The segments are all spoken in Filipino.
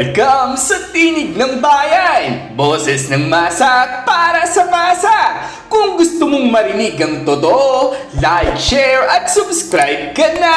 Welcome sa Tinig ng Bayan! Boses ng masa para sa masa! Kung gusto mong marinig ang totoo, like, share at subscribe ka na!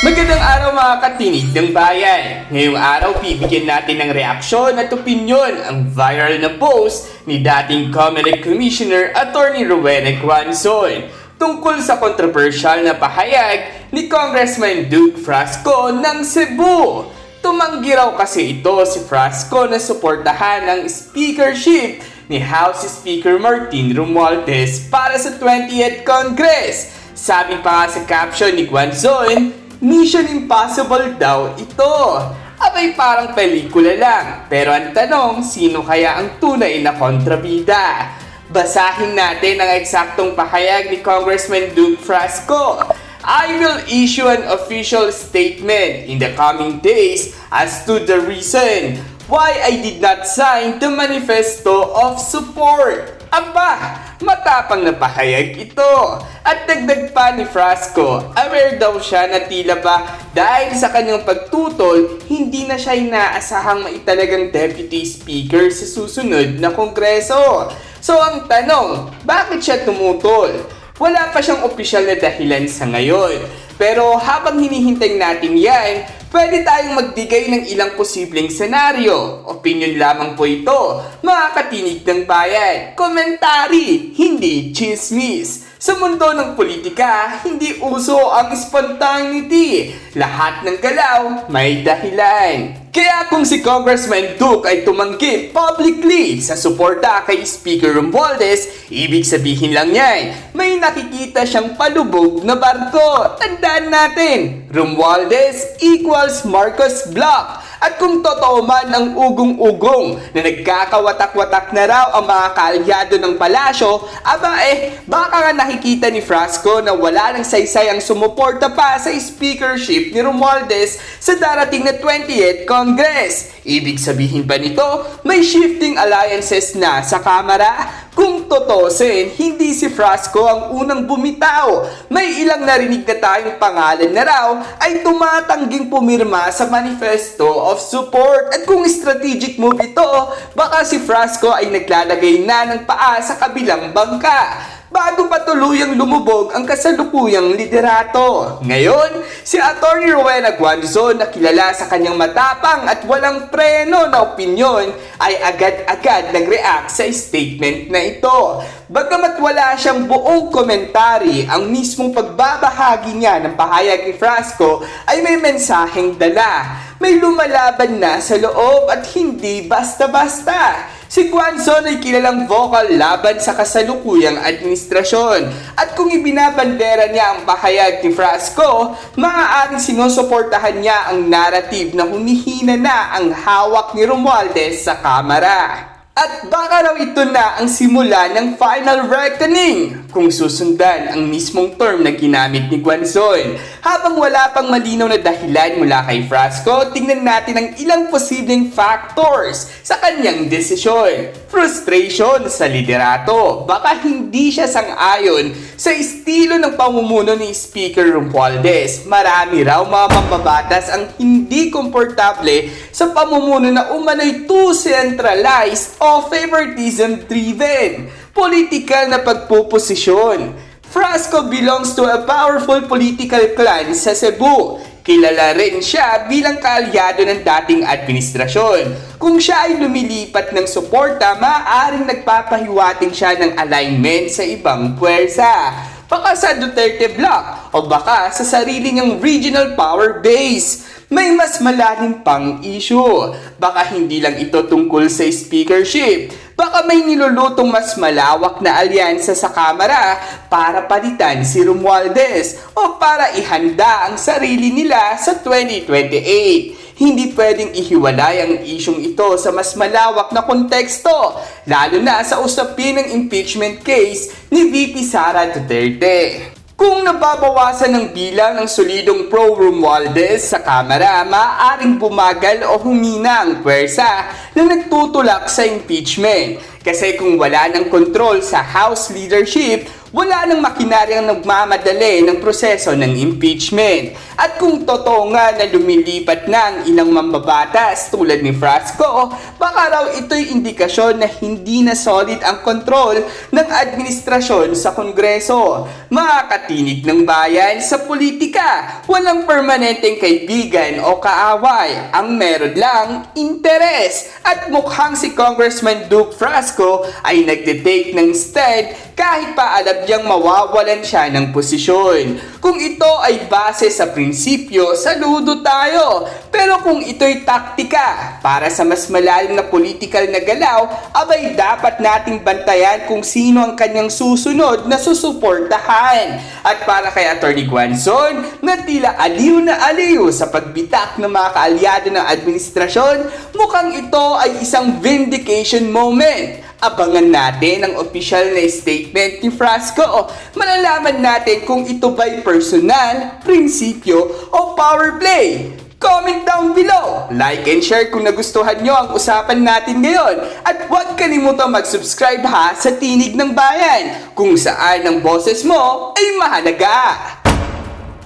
Magandang araw mga katinig ng bayan! Ngayong araw bibigyan natin ng reaksyon at opinyon ang viral na post ni dating Comelec Commissioner Attorney Rowena Guanzon tungkol sa controversial na pahayag ni Congressman Duke Frasco ng Cebu. Tumanggi raw kasi ito si Frasco na suportahan ang speakership ni House Speaker Martin Romualdez para sa 20th Congress. Sabi pa nga sa caption ni Guanzon, Mission Impossible daw ito. Abay parang pelikula lang, pero ang tanong, sino kaya ang tunay na kontrabida? Basahin natin ang eksaktong pahayag ni Congressman Duke Frasco. I will issue an official statement in the coming days as to the reason why I did not sign the manifesto of support. Aba, matapang na pahayag ito. At dagdag pa ni Frasco, aware daw siya na tila ba dahil sa kanyang pagtutol, hindi na siya inaasahang maitalagang deputy speaker sa susunod na kongreso. So ang tanong, bakit siya tumutol? Wala pa siyang opisyal na dahilan sa ngayon. Pero habang hinihintay natin yan, pwede tayong magbigay ng ilang posibleng senaryo. Opinion lamang po ito, mga katinig ng bayan. Komentary, hindi chismis. Sa mundo ng politika, hindi uso ang spontaneity. Lahat ng galaw may dahilan. Kaya kung si Congressman Duke ay tumanggi publicly sa suporta kay Speaker Romualdez, ibig sabihin lang niyan, may nakikita siyang palubog na barko. Tandaan natin, Romualdez equals Marcos Block. At kung totoo man ang ugong-ugong na nagkakawatak-watak na raw ang mga kaalyado ng palasyo, aba eh, baka nga nakikita ni Frasco na wala ng saysay ang sumuporta pa sa speakership ni Romualdez sa darating na 20th Congress. Ibig sabihin ba nito, may shifting alliances na sa Kamara? Kung totosin, hindi si Frasco ang unang bumitaw. May ilang narinig na tayong pangalan na raw ay tumatangging pumirma sa Manifesto of Support. At kung strategic move ito, baka si Frasco ay naglalagay na ng paa sa kabilang bangka bago pa tuluyang lumubog ang kasalukuyang liderato. Ngayon, si Atty. Rowena Guanzon na kilala sa kanyang matapang at walang preno na opinyon ay agad-agad nag-react sa statement na ito. Bagamat wala siyang buong komentary, ang mismong pagbabahagi niya ng pahayag ni Frasco ay may mensaheng dala. May lumalaban na sa loob at hindi basta-basta. Si Guanzon ay kilalang vocal laban sa kasalukuyang administrasyon. At kung ibinabandera niya ang pahayag ni Frasco, maaaring sinusuportahan niya ang narrative na humihina na ang hawak ni Romualdez sa Kamara. At baka raw ito na ang simula ng final reckoning kung susundan ang mismong term na ginamit ni Guanzon. Habang wala pang malinaw na dahilan mula kay Frasco, tingnan natin ang ilang posibleng factors sa kanyang desisyon. Frustration sa liderato. Baka hindi siya sang-ayon sa estilo ng pamumuno ni Speaker Romualdez. Marami raw mga mambabatas ang hindi komportable sa pamumuno na umano'y too centralized o favoritism-driven. Political na pagpuposisyon. Frasco belongs to a powerful political clan sa Cebu. Kilala rin siya bilang kaalyado ng dating administrasyon. Kung siya ay lumilipat ng suporta, maaaring nagpapahiwating siya ng alignment sa ibang puwersa. Baka sa Duterte Block o baka sa sarili niyang regional power base may mas malalim pang issue. Baka hindi lang ito tungkol sa speakership. Baka may nilulutong mas malawak na alyansa sa Kamara para palitan si Romualdez o para ihanda ang sarili nila sa 2028. Hindi pwedeng ihiwalay ang isyong ito sa mas malawak na konteksto, lalo na sa usapin ng impeachment case ni VP Sara Duterte. Kung nababawasan ng bilang ng solidong pro-Romualdez sa Kamara, maaaring bumagal o humina ang pwersa na nagtutulak sa impeachment. Kasi kung wala ng kontrol sa House leadership, wala nang makinaryang nagmamadali ng proseso ng impeachment. At kung totoo nga na lumilipat ang ilang mambabatas tulad ni Frasco, baka raw ito'y indikasyon na hindi na solid ang kontrol ng administrasyon sa Kongreso. Mga katinig ng bayan sa politika, walang permanenteng kaibigan o kaaway. Ang meron lang, interes. At mukhang si Congressman Duke Frasco ay nagde-take ng stand kahit pa alam niyang mawawalan siya ng posisyon. Kung ito ay base sa prinsipyo, saludo tayo. Pero kung ito'y taktika para sa mas malalim na political na galaw, abay dapat nating bantayan kung sino ang kanyang susunod na susuportahan. At para kay Attorney Guanzon, na tila aliw na aliw sa pagbitak ng mga kaalyado ng administrasyon, mukhang ito ay isang vindication moment. Abangan natin ang official na statement ni Frasco o malalaman natin kung ito ba'y personal, prinsipyo o power play. Comment down below, like and share kung nagustuhan nyo ang usapan natin ngayon at huwag kalimutang mag-subscribe ha sa Tinig ng Bayan kung saan ang boses mo ay mahalaga.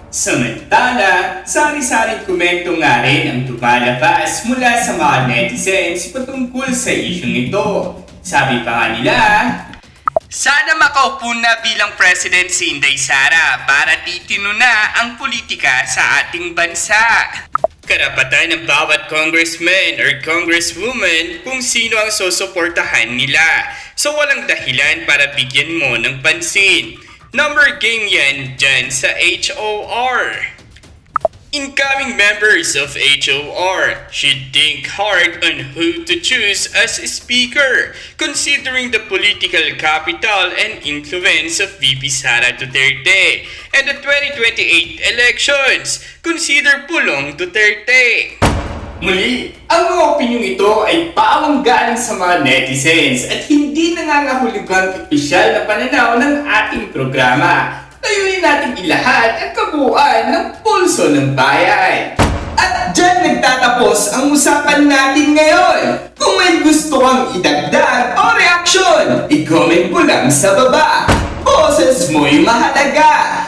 Samantala, sari-saring komento nga rin ang tumalabas mula sa mga netizens patungkol sa isyong ito. Sabi pa nga nila, sana makaupo na bilang President si Inday Sara para titino na ang politika sa ating bansa. Karapatan ng bawat congressman or congresswoman kung sino ang susuportahan nila. So walang dahilan para bigyan mo ng pansin. Number game yan dyan sa HOR. Incoming members of HOR should think hard on who to choose as speaker, considering the political capital and influence of VP Sara Duterte and the 2028 elections. Consider Pulong Duterte. Muli, ang mga opinyong ito ay pawang galing sa mga netizens at hindi nangangahulugang opisyal na pananaw ng ating programa. Layunin natin ilahat ang kabuuan ng pulso ng bayan. At dyan nagtatapos ang usapan natin ngayon. Kung may gusto kang idagdag o reaksyon, i-comment mo lang sa baba. Boses mo'y mahalaga.